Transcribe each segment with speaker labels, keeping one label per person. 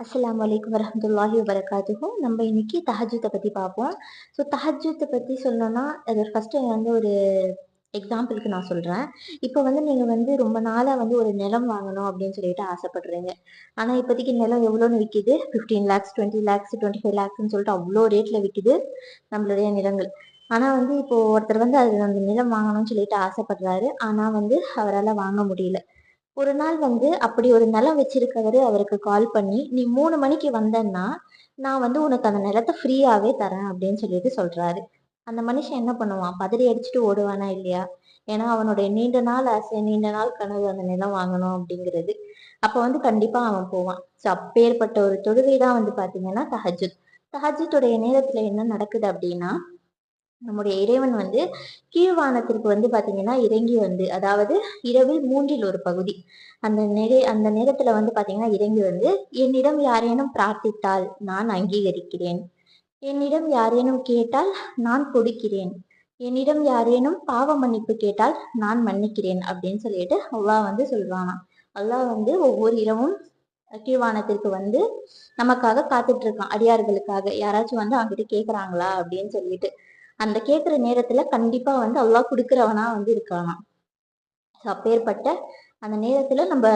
Speaker 1: அஸ்லாம் வலைக்கம் வரமத்துல்லாஹி வரகாத்துக்கும் நம்ம இன்னைக்கு தஹஜூத்தை பற்றி பார்ப்போம். ஸோ தஹஜூத்தை பற்றி சொல்லணும்னா அது ஃபஸ்ட்டு வந்து ஒரு எக்ஸாம்பிளுக்கு நான் சொல்கிறேன் இப்போ வந்து நீங்கள் வந்து ரொம்ப நாளாக வந்து ஒரு நிலம் வாங்கணும் அப்படின்னு சொல்லிட்டு ஆசைப்படுறீங்க. ஆனால் இப்போதைக்கு நிலம் எவ்வளோன்னு விற்கிது fifteen lakhs twenty lakhs twenty five லேக்ஸ்னு சொல்லிட்டு அவ்வளோ ரேட்டில் விற்கிது நம்மளுடைய நிலங்கள். ஆனால் வந்து இப்போ ஒருத்தர் வந்து அது அந்த நிலம் வாங்கணும்னு சொல்லிட்டு ஆசைப்படுறாரு. ஆனால் வந்து அவரால் வாங்க முடியல. ஒரு நாள் வந்து அப்படி ஒரு நிலம் வச்சிருக்கவரு அவருக்கு கால் பண்ணி நீ மூணு மணிக்கு வந்தன்னா நான் வந்து உனக்கு அந்த நிலத்தை ஃப்ரீயாவே தரேன் அப்படின்னு சொல்லிட்டு சொல்றாரு. அந்த மனுஷன் என்ன பண்ணுவான்? பதறி அடிச்சுட்டு ஓடுவானா இல்லையா? ஏன்னா அவனுடைய நீண்ட நாள் ஆசை நீண்ட நாள் கனவு அந்த நிலம் வாங்கணும் அப்படிங்கிறது. அப்ப வந்து கண்டிப்பா அவன் போவான். ஸோ அப்பேற்பட்ட ஒரு தொழுகை தான் வந்து பாத்தீங்கன்னா தஹஜுத் தஹஜுத்துடைய நேரத்துல என்ன நடக்குது அப்படின்னா நம்முடைய இறைவன் வந்து கீழ்வானத்திற்கு வந்து பாத்தீங்கன்னா இறங்கி வந்து அதாவது இரவில் மூன்றில் ஒரு பகுதி. அந்த நிறை அந்த நேரத்துல வந்து பாத்தீங்கன்னா இறங்கி வந்து என்னிடம் யாரேனும் பிரார்த்தித்தால் நான் அங்கீகரிக்கிறேன். என்னிடம் யாரேனும் கேட்டால் நான் கொடுக்கிறேன். என்னிடம் யாரேனும் பாவ மன்னிப்பு கேட்டால் நான் மன்னிக்கிறேன். அப்படின்னு சொல்லிட்டு அல்லாஹ் வந்து சொல்றானா அல்லாஹ் வந்து ஒவ்வொரு இரவும் கீழ்வானத்திற்கு வந்து நமக்காக காத்துட்டு இருக்கான் அடியார்களுக்காக. யாராச்சும் வந்து அவங்ககிட்ட கேக்குறாங்களா அப்படின்னு சொல்லிட்டு. அந்த கேட்குற நேரத்துல கண்டிப்பா வந்து அல்லாஹ் கொடுக்குறவனா வந்து இருக்கானா? அப்பேற்பட்ட அந்த நேரத்துல நம்ம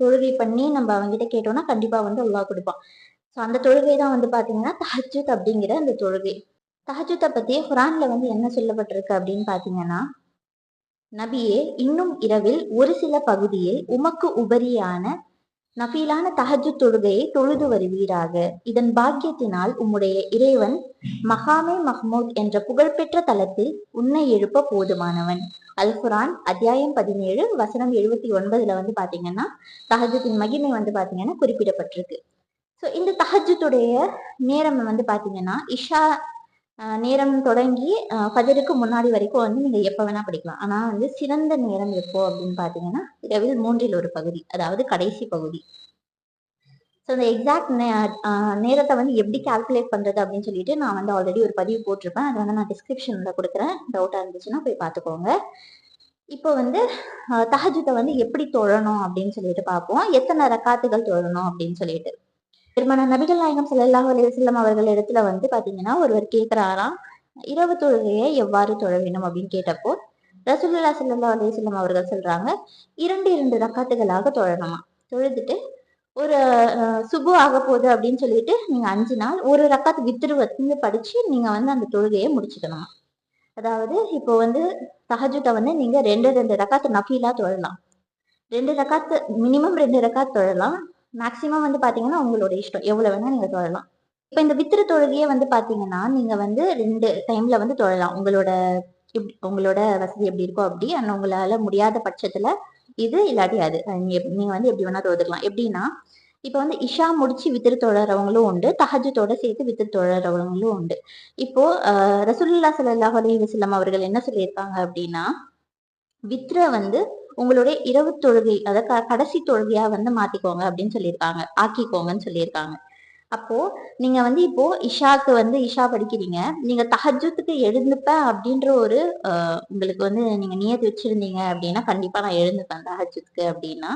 Speaker 1: தொழுகை பண்ணி நம்ம அவங்ககிட்ட கேட்டோம்னா கண்டிப்பா வந்து அல்லாஹ் கொடுப்பான். ஸோ அந்த தொழுகை தான் வந்து பாத்தீங்கன்னா தஹஜுத் அப்படிங்கிற அந்த தொழுகை. தஹஜுத்தை பத்தி குரான்ல வந்து என்ன சொல்லப்பட்டிருக்கு அப்படின்னு பாத்தீங்கன்னா நபியே இன்னும் இரவில் ஒரு சில பகுதியில் உமக்கு உபரியான நபீலான தஹஜு தொழுகையை தொழுது வருவீராக. இதன் பாக்கியத்தினால் உம்முடைய இறைவன் மகாமே மஹ்மூத் என்ற புகழ்பெற்ற தலத்தில் உன்னை எழுப்ப போதுமானவன். அல் குரான் அத்தியாயம் பதினேழு வசனம் எழுபத்தி ஒன்பதுல வந்து பாத்தீங்கன்னா தஹஜத்தின் மகிமை வந்து பாத்தீங்கன்னா குறிப்பிடப்பட்டிருக்கு. ஸோ இந்த தஹஜத்துடைய நேரம் வந்து பாத்தீங்கன்னா இஷா நேரம் தொடங்கி ஃபஜருக்கு முன்னாடி வரைக்கும் வந்து நீங்க எப்ப வேணா படிக்கலாம். ஆனா வந்து சிறந்த நேரம் எப்போ அப்படின்னு பாத்தீங்கன்னா இரவில் மூன்றில் ஒரு பகுதி அதாவது கடைசி பகுதி. ஸோ இந்த எக்ஸாக்ட் நேரத்தை வந்து எப்படி கால்குலேட் பண்றது அப்படின்னு சொல்லிட்டு நான் வந்து ஆல்ரெடி ஒரு பதிவு போட்டிருப்பேன். அதை வந்து நான் டிஸ்கிரிப்ஷன்ல கொடுக்குறேன். டவுட்டா இருந்துச்சுன்னா போய் பார்த்துக்கோங்க இப்போ வந்து தஹஜத்தை வந்து எப்படி தொழணும் அப்படின்னு சொல்லிட்டு பார்ப்போம் எத்தனை ரக்காத்துகள் தொழணும் அப்படின்னு சொல்லிட்டு. பெருமான நபிகள் நாயகம் சல்லாஹ் அலிவசல்லம் அவர்கள் இடத்துல வந்து பாத்தீங்கன்னா ஒருவர் கேட்கிறாராம் இரவு தொழுகையை எவ்வாறு தொழ வேண்டும்? அப்படின்னு கேட்டப்போ ரசூல்லா சல்லா அலிவசல்லம் அவர்கள் சொல்றாங்க இரண்டு இரண்டு ரக்காத்துகளாக தொழணுமா? தொழுதுட்டு ஒரு சுபு ஆக போகுது அப்படின்னு சொல்லிட்டு நீங்க அஞ்சு நாள் ஒரு ரக்காத்து வித்திரு வந்து படிச்சு நீங்க வந்து அந்த தொழுகையை முடிச்சுக்கணுமா? அதாவது இப்போ வந்து தஹஜுத்தை வந்து நீங்க ரெண்டு ரெண்டு ரக்காத்து நஃபீலா தொழலாம். ரெண்டு ரக்காத்து மினிமம் ரெண்டு ரக்காத்து தொழலாம். மேக்சிமம் வந்து பார்த்தீங்கன்னா உங்களோட இஷ்டம். எவ்வளோ வேணால் நீங்கள் தொழலாம். இப்போ இந்த வித்திரு தொழுகையே வந்து பார்த்தீங்கன்னா நீங்கள் வந்து ரெண்டு டைமில் வந்து தொழலாம். உங்களோட உங்களோட வசதி எப்படி இருக்கோ அப்படி அண்ட் உங்களால் முடியாத பட்சத்தில் இது இல்லாட்டி அது. நீங்கள் வந்து எப்படி வேணால் தொழுதுக்கலாம். எப்படின்னா இப்போ வந்து இஷா முடிச்சு வித்திரு தொழறவங்களும் உண்டு. தஹஜத்தோட சேர்த்து வித்திரு தொழறவங்களும் உண்டு. இப்போ ரசூல்லா சல்லாஹ் அலி வசலம் அவர்கள் என்ன சொல்லியிருக்காங்க அப்படின்னா வித்ர வந்து உங்களுடைய இரவு தொழுகை அதாவது கடைசி தொழுகையா வந்து மாத்திக்கோங்க அப்படின்னு சொல்லியிருக்காங்க. ஆக்கிக்கோங்கன்னு சொல்லியிருக்காங்க. அப்போ நீங்க வந்து இப்போ இஷாக்கு வந்து இஷா படிக்கிறீங்க. நீங்க தஹஜத்துக்கு எழுந்துப்பேன் அப்படின்ற ஒரு உங்களுக்கு வந்து நீங்க நியத்து வச்சிருந்தீங்க அப்படின்னா கண்டிப்பா நான் எழுந்துப்பேன் தஹஜத்துக்கு அப்படின்னா.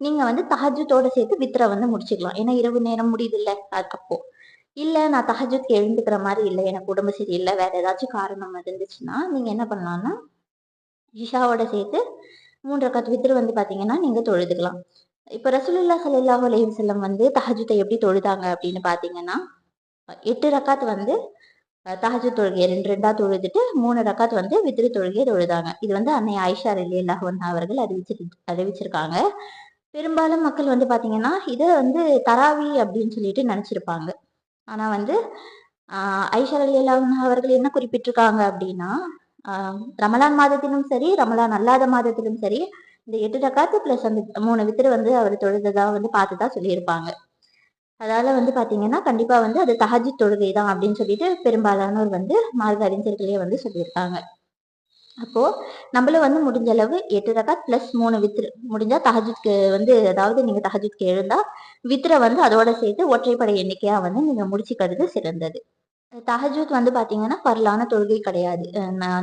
Speaker 1: நீங்க வந்து தஹஜத்தோட சேர்த்து வித்திர வந்து முடிச்சுக்கலாம். ஏன்னா இரவு நேரம் முடியுது இல்ல அப்போ. இல்ல நான் தஹஜத்துக்கு எழுந்துக்கிற மாதிரி இல்லை. எனக்கு உடம்பு சரியில்லை. வேற ஏதாச்சும் காரணம் இருந்துச்சுன்னா நீங்க என்ன பண்ணலாம்னா இஷாவோட சேர்த்து மூன்று ரக்காத் வித்திரு வந்து பார்த்தீங்கன்னா நீங்க தொழுதுக்கலாம். இப்போ ரசூலுல்லா சல்லாஹ் அலைஹி செல்லம் வந்து தஹஜத்தை எப்படி தொழுதாங்க அப்படின்னு பார்த்தீங்கன்னா எட்டு ரக்காத் வந்து தஹஜு தொழுகை ரெண்டு ரெண்டா தொழுதுட்டு மூணு ரக்காத் வந்து வித்திரு தொழுகையை தொழுதாங்க. இது வந்து அன்னை ஆயிஷா அலி அல்லாஹன் அவர்கள் அறிவிச்சிரு அறிவிச்சிருக்காங்க. பெரும்பாலும் மக்கள் வந்து பார்த்தீங்கன்னா இதை வந்து தராவி அப்படின்னு சொல்லிட்டு நினச்சிருப்பாங்க. ஆனால் வந்து ஐஷா அலி அல்லாஹன் அவர்கள் என்ன குறிப்பிட்டிருக்காங்க அப்படின்னா ரமலான் மாதத்திலும் சரி ரமலான் அல்லாத மாதத்திலும் சரி இந்த எட்டு டக்காத்து பிளஸ் அந்த மூணு வித்திர வந்து அவர் தொழுததா வந்து பார்த்துதான் சொல்லியிருப்பாங்க. அதால வந்து பாத்தீங்கன்னா கண்டிப்பா வந்து அது தஹஜி தொழுகை தான் அப்படின்னு சொல்லிட்டு பெரும்பாலானோர் வந்து மார்க்க அறிஞர்களே வந்து சொல்லியிருக்காங்க. அப்போ நம்மளும் வந்து முடிஞ்ச அளவு எட்டு ரகாத் பிளஸ் மூணு வித்ரு முடிஞ்சா தஹஜித்க்கு வந்து அதாவது நீங்க தஹஜுக்கு எழுந்தா வித்ரை வந்து அதோட சேர்த்து ஒற்றைப்படை எண்ணிக்கையா வந்து நீங்க முடிச்சுக்கிறது சிறந்தது. தஹஜூத் வந்து பார்த்தீங்கன்னா பரலான தொழுகை கிடையாது.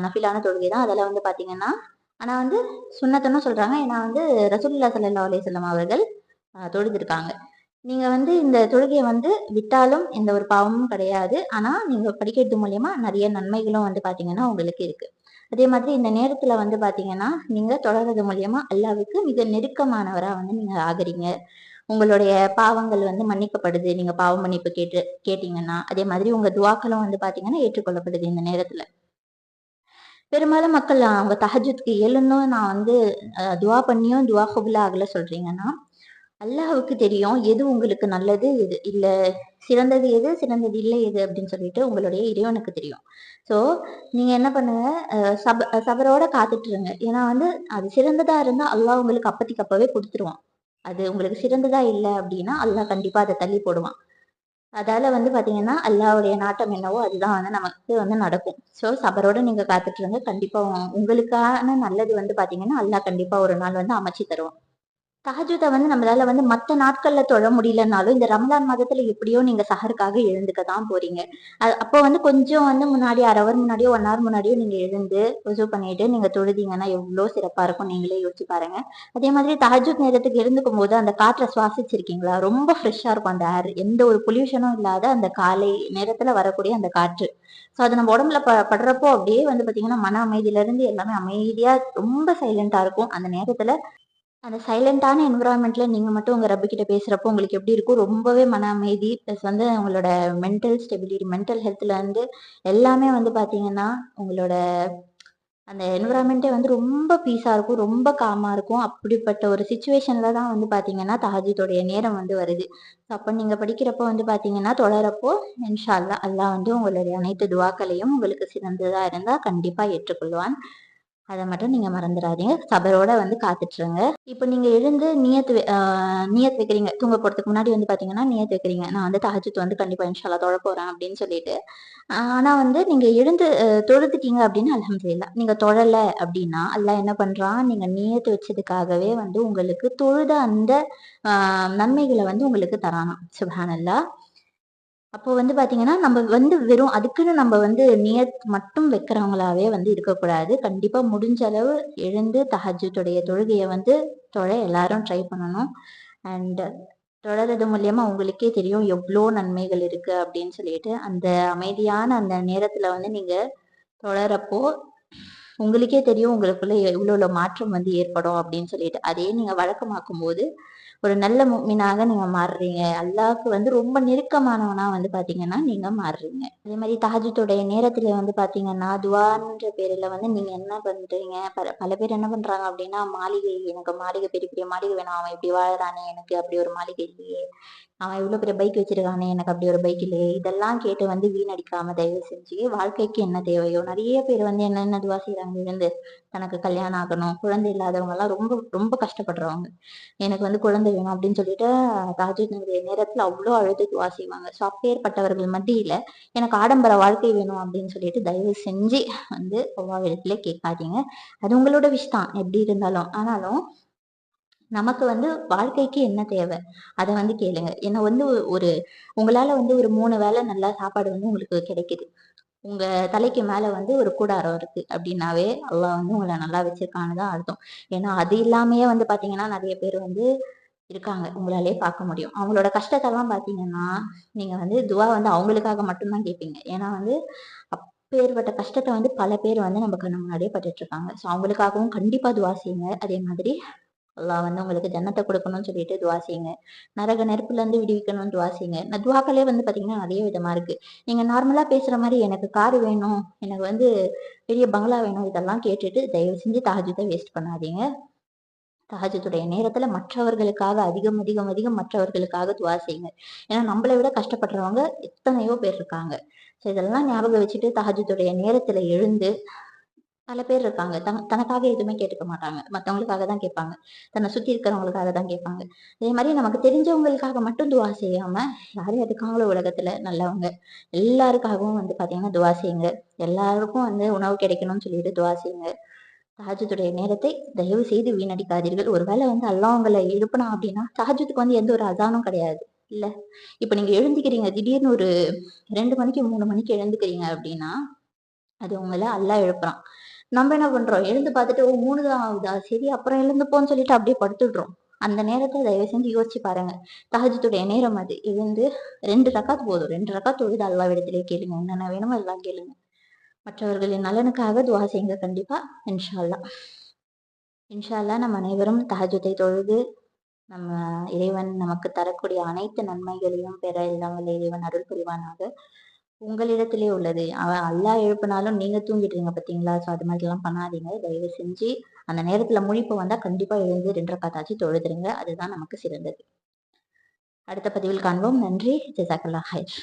Speaker 1: நஃபிலான தொழுகை தான். அதெல்லாம் வந்து பார்த்தீங்கன்னா ஆனால் வந்து சுண்ணத்தன்னு சொல்கிறாங்க ஏன்னா வந்து ரசூல்லா சல்லா அலிசல்லாம் அவர்கள் தொழுதிருக்காங்க. நீங்கள் வந்து இந்த தொழுகையை வந்து விட்டாலும் எந்த ஒரு பாவமும் கிடையாது. ஆனால் நீங்கள் படிக்கிறது மூலயமா நிறைய நன்மைகளும் வந்து பார்த்தீங்கன்னா உங்களுக்கு இருக்குது அதே மாதிரி இந்த நேரத்தில் வந்து பார்த்தீங்கன்னா நீங்கள் தொடர்றது மூலயமா அல்லாவுக்கு மிக நெருக்கமானவராக வந்து நீங்கள் ஆகுறீங்க. உங்களுடைய பாவங்கள் வந்து மன்னிக்கப்படுது. நீங்க பாவ மன்னிப்பு கேட்டு கேட்டீங்கன்னா அதே மாதிரி உங்க துவாக்களும் வந்து பாத்தீங்கன்னா ஏற்றுக்கொள்ளப்படுது இந்த நேரத்துல. பெரும்பாலும் மக்கள் அவங்க தஹஜுத்க்கு எழுந்தும் நான் வந்து துவா பண்ணியும் துவா ஹுபுலா ஆகல சொல்றீங்கன்னா அல்லாஹுக்கு தெரியும் எது உங்களுக்கு நல்லது எது இல்ல சிறந்தது எது சிறந்தது இல்லை எது அப்படின்னு சொல்லிட்டு உங்களுடைய இறைவனுக்கு தெரியும். ஸோ நீங்க என்ன பண்ணுங்க சப சபரோட காத்துட்டு இருங்க. ஏன்னா வந்து அது சிறந்ததா இருந்தா அல்லாஹ் உங்களுக்கு அப்பத்திக்கு அப்பவே கொடுத்துருவான். அது உங்களுக்கு சிறந்ததா இல்லை அப்படின்னா அல்லாஹ் கண்டிப்பா அதை தள்ளி போடுவான். அதால வந்து பாத்தீங்கன்னா அல்லாவுடைய நாட்டம் என்னவோ அதுதான் வந்து நமக்கு வந்து நடக்கும். ஸோ சபரோட நீங்க காத்துட்டு இருங்க. கண்டிப்பா உங்களுக்கான நல்லது வந்து பாத்தீங்கன்னா அல்லாஹ் கண்டிப்பா ஒரு நாள் வந்து அமைச்சு தருவான். தஹஜுதை வந்து நம்மளால வந்து மற்ற நாட்கள்ல தொழ முடியலனாலும் இந்த ரமலான் மாதத்துல எப்படியோ நீங்க சஹருக்காக எழுந்துக்க தான் போறீங்க. அப்போ வந்து கொஞ்சம் வந்து முன்னாடி அரை ஹவர் முன்னாடியோ ஒன் ஹவர் முன்னாடியோ நீங்க எழுந்து ஒசு பண்ணிட்டு நீங்க தொழுதீங்கன்னா எவ்வளவு சிறப்பா இருக்கும் நீங்களே யோசிச்சு பாருங்க. அதே மாதிரி தஹஜுத் நேரத்துக்கு எழுந்துக்கும் போது அந்த காற்றை சுவாசிச்சிருக்கீங்களா? ரொம்ப ஃப்ரெஷ்ஷா இருக்கும் அந்த ஏர் எந்த ஒரு பொல்யூஷனும் இல்லாத அந்த காலை நேரத்துல வரக்கூடிய அந்த காற்று. ஸோ அது நம்ம உடம்புல ப படுறப்போ அப்படியே வந்து பாத்தீங்கன்னா மன அமைதியில இருந்து எல்லாமே அமைதியா ரொம்ப சைலண்டா இருக்கும். அந்த நேரத்துல அந்த சைலண்டான என்விரான்மெண்ட்ல நீங்க மட்டும் உங்க ரப்பு கிட்ட பேசுறப்போ உங்களுக்கு எப்படி இருக்கும்? ரொம்பவே மன அமைதி ப்ளஸ் வந்து உங்களோட மென்டல் ஸ்டெபிலிட்டி மென்டல் ஹெல்த்ல இருந்து எல்லாமே வந்து பாத்தீங்கன்னா உங்களோட அந்த என்விரான்மெண்ட்டே வந்து ரொம்ப பீஸா இருக்கும் ரொம்ப காமா இருக்கும். அப்படிப்பட்ட ஒரு சுச்சுவேஷன்ல தான் வந்து பாத்தீங்கன்னா தஹஜித்தோடைய நேரம் வந்து வருது. அப்போ நீங்க படிக்கிறப்போ வந்து பாத்தீங்கன்னா தொடரப்போ இன்ஷா அல்லா அல்லாஹ் வந்து உங்களுடைய அனைத்து துவாக்களையும் உங்களுக்கு சிறந்ததா இருந்தா கண்டிப்பா ஏற்றுக்கொள்வான். அதை மட்டும் நீங்கள் மறந்துடாதீங்க. சபரோட வந்து காத்துட்ருங்க. இப்போ நீங்கள் எழுந்து நியத்து நியத் வைக்கிறீங்க. தூங்க போகிறதுக்கு முன்னாடி வந்து பார்த்தீங்கன்னா நியத் வைக்கிறீங்க. நான் வந்து தகஜத்து வந்து கண்டிப்பாக இன்ஷால்லா தொழ போகிறேன் அப்படின்னு சொல்லிட்டு. ஆனால் வந்து நீங்கள் எழுந்து தொழுதுட்டீங்க அப்படின்னு அலமதுல்லா நீங்கள் தொழலை அப்படின்னா அல்ல என்ன பண்ணுறான் நீங்கள் நியத்து வச்சதுக்காகவே வந்து உங்களுக்கு தொழுத அந்த நன்மைகளை வந்து உங்களுக்கு தரானா சுபானல்லா அப்போ வந்து பாத்தீங்கன்னா நம்ம வந்து வெறும் அதுக்குன்னு நம்ம வந்து நியத் மட்டும் வைக்கிறவங்களாவே வந்து இருக்கக்கூடாது. கண்டிப்பா முடிஞ்ச அளவு எழுந்து தஹஜுடைய தொழுகையை வந்து தொழ எல்லாரும் ட்ரை பண்ணணும். அண்ட் தொடர்றது மூலியமா உங்களுக்கே தெரியும் எவ்வளோ நன்மைகள் இருக்கு அப்படின்னு சொல்லிட்டு. அந்த அமைதியான அந்த நேரத்துல வந்து நீங்க தொடரப்போ உங்களுக்கே தெரியும் உங்களுக்குள்ள எவ்வளோ மாற்றம் வந்து ஏற்படும் அப்படின்னு சொல்லிட்டு. அதையே நீங்க வழக்கமாக்கும் போது ஒரு நல்ல மீனாக நீங்க மாறுறீங்க. அல்லாவுக்கு வந்து ரொம்ப நெருக்கமானவனா வந்து பாத்தீங்கன்னா நீங்க மாறுறீங்க. அதே மாதிரி தாஜத்துடைய நேரத்துல வந்து பாத்தீங்கன்னா துவான்ற பேர்ல வந்து நீங்க என்ன பண்றீங்க? பல பல பேர் என்ன பண்றாங்க அப்படின்னா மாளிகை எனக்கு மாளிகை பெரிய பெரிய மாளிகை வேணும். அவன் இப்படி வாழறானே எனக்கு அப்படி ஒரு மாளிகை இல்லையே. அவன் இவ்வளோ பெரிய பைக் வச்சிருக்கானே எனக்கு அப்படி ஒரு பைக் இல்லையே. இதெல்லாம் கேட்டு வந்து வீணடிக்காம தயவு செஞ்சு வாழ்க்கைக்கு என்ன தேவையோ நிறைய பேர் வந்து என்னென்ன துவா செய்யறாங்க இருந்து தனக்கு கல்யாணம் ஆகணும் குழந்தை இல்லாதவங்க எல்லாம் ரொம்ப ரொம்ப கஷ்டப்படுறவங்க. எனக்கு வந்து குழந்தை வேணும் அப்படின்னு சொல்லிட்டு ராஜேந்திரனுடைய நேரத்துல அவ்வளோ அழுது துவா செய்வாங்க. ஸோ அப்பேற்பட்டவர்கள் மத்தியில எனக்கு ஆடம்பர வாழ்க்கை வேணும் அப்படின்னு சொல்லிட்டு தயவு செஞ்சு வந்து ஒவ்வொரு இடத்துல கேட்காதீங்க. அது உங்களோட விஷ் தான் எப்படி இருந்தாலும். ஆனாலும் நமக்கு வந்து வாழ்க்கைக்கு என்ன தேவை? அதை வந்து கேளுங்க. ஏன்னா வந்து ஒரு உங்களால வந்து ஒரு மூணு வேளை நல்லா சாப்பாடு வந்து உங்களுக்கு கிடைக்குது. உங்க தலைக்கு மேல வந்து ஒரு கூடாரம் இருக்கு அப்படின்னாவே அல்லாஹ் வந்து உங்களை நல்லா வச்சிருக்கான்னு தான் அர்த்தம். ஏன்னா அது இல்லாமயே வந்து பாத்தீங்கன்னா நிறைய பேர் வந்து இருக்காங்க. உங்களாலே பார்க்க முடியும். அவங்களோட கஷ்டத்தெல்லாம் பாத்தீங்கன்னா நீங்க வந்து துவா வந்து அவங்களுக்காக மட்டும்தான் கேட்பீங்க ஏன்னா வந்து அப்பேற்பட்ட கஷ்டத்தை வந்து பல பேர் வந்து நம்ம கண்ணு முன்னாடியே பட்டுட்டு இருக்காங்க. ஸோ அவங்களுக்காகவும் கண்டிப்பா துவா செய்யுங்க. அதே மாதிரி அல்லாஹ் வந்து உங்களுக்கு ஜன்னத்தை கொடுக்கணும்னு சொல்லிட்டு துவா செய்யுங்க. நரக நெருப்புல இருந்து விடுவிக்கணும்னு துவா செய்யுங்க. இந்த துவாக்களே வந்து பாத்தீங்கன்னா நிறைய விதமா இருக்கு. நீங்க நார்மலா பேசுற மாதிரி எனக்கு கார் வேணும் எனக்கு வந்து பெரிய பங்களா வேணும் இதெல்லாம் கேட்டுட்டு தயவு செஞ்சு தஹஜத்தை வேஸ்ட் பண்ணாதீங்க. தகஜத்துடைய நேரத்துல மற்றவர்களுக்காக அதிகம் அதிகம் அதிகம் மற்றவர்களுக்காக துவா செய்யுங்க. ஏன்னா நம்மளை விட கஷ்டப்படுறவங்க எத்தனையோ பேர் இருக்காங்க. ஸோ இதெல்லாம் ஞாபகம் வச்சுட்டு தகஜத்துடைய நேரத்துல எழுந்து பல பேர் இருக்காங்க. தன் தனக்காக எதுவுமே கேட்டுக்க மாட்டாங்க. மற்றவங்களுக்காக தான் கேட்பாங்க. தன்னை சுத்தி இருக்கிறவங்களுக்காக தான் கேட்பாங்க. அதே மாதிரி நமக்கு தெரிஞ்சவங்களுக்காக மட்டும் துவா செய்யாம யாரும் எதுக்காங்களோ உலகத்துல நல்லவங்க எல்லாருக்காகவும் வந்து பாத்தீங்கன்னா துவா செய்யுங்க. எல்லாருக்கும் வந்து உணவு கிடைக்கணும்னு சொல்லிட்டு துவா செய்யுங்க. தாஜத்துடைய நேரத்தை தயவு செய்து வீணடிக்காதீர்கள். ஒருவேளை வந்து அல்லாஹங்களை எழுப்பினா அப்படின்னா தாஜத்துக்கு வந்து எந்த ஒரு அதானும் கிடையாது. இல்ல. இப்ப நீங்க எழுந்துக்கிறீங்க. திடீர்னு ஒரு ரெண்டு மணிக்கு மூணு மணிக்கு எழுந்துக்கிறீங்க அப்படின்னா அது உங்களை அல்லா எழுப்புறான். நம்ம என்ன பண்றோம்? எழுந்து பார்த்துட்டு ஓ மூணு தான் ஆகுதா? சரி அப்புறம் எழுந்துப்போன்னு சொல்லிட்டு அப்படியே படுத்துடுறோம். அந்த நேரத்தை தயவு செஞ்சு யோசிச்சு பாருங்க. தஹஜத்துடைய நேரம் அது. எழுந்து ரெண்டு ரக்காத் போதும். ரெண்டு ரக்காத் தொழுது அல்லாவிடத்திலே கேளுங்க. என்னென்ன வேணுமோ எல்லாம் கேளுங்க. மற்றவர்களின் நலனுக்காக துவா செய்யுங்க கண்டிப்பா. இன்ஷா இன்ஷால்லா இன்ஷா நம்ம அனைவரும் தஹஜத்தை தொழுது நம்ம இறைவன் நமக்கு தரக்கூடிய அனைத்து நன்மைகளையும் பெற எல்லாம் இறைவன் அருள் புரிவானாக. உங்களிடத்திலே உள்ளது. அவன் அல்லா எழுப்பினாலும் நீங்க தூங்கிடுறீங்க பார்த்தீங்களா ஸோ அது மாதிரிலாம் பண்ணாதீங்க. தயவு செஞ்சு அந்த நேரத்துல முழிப்பு வந்தா கண்டிப்பா எழுந்து ரெண்டரை காத்தாச்சு தொழுதுருங்க. அதுதான் நமக்கு சிறந்தது. அடுத்த பதிவில் காண்போம். நன்றி. ஜெசாக்கல்லா ஹைர்.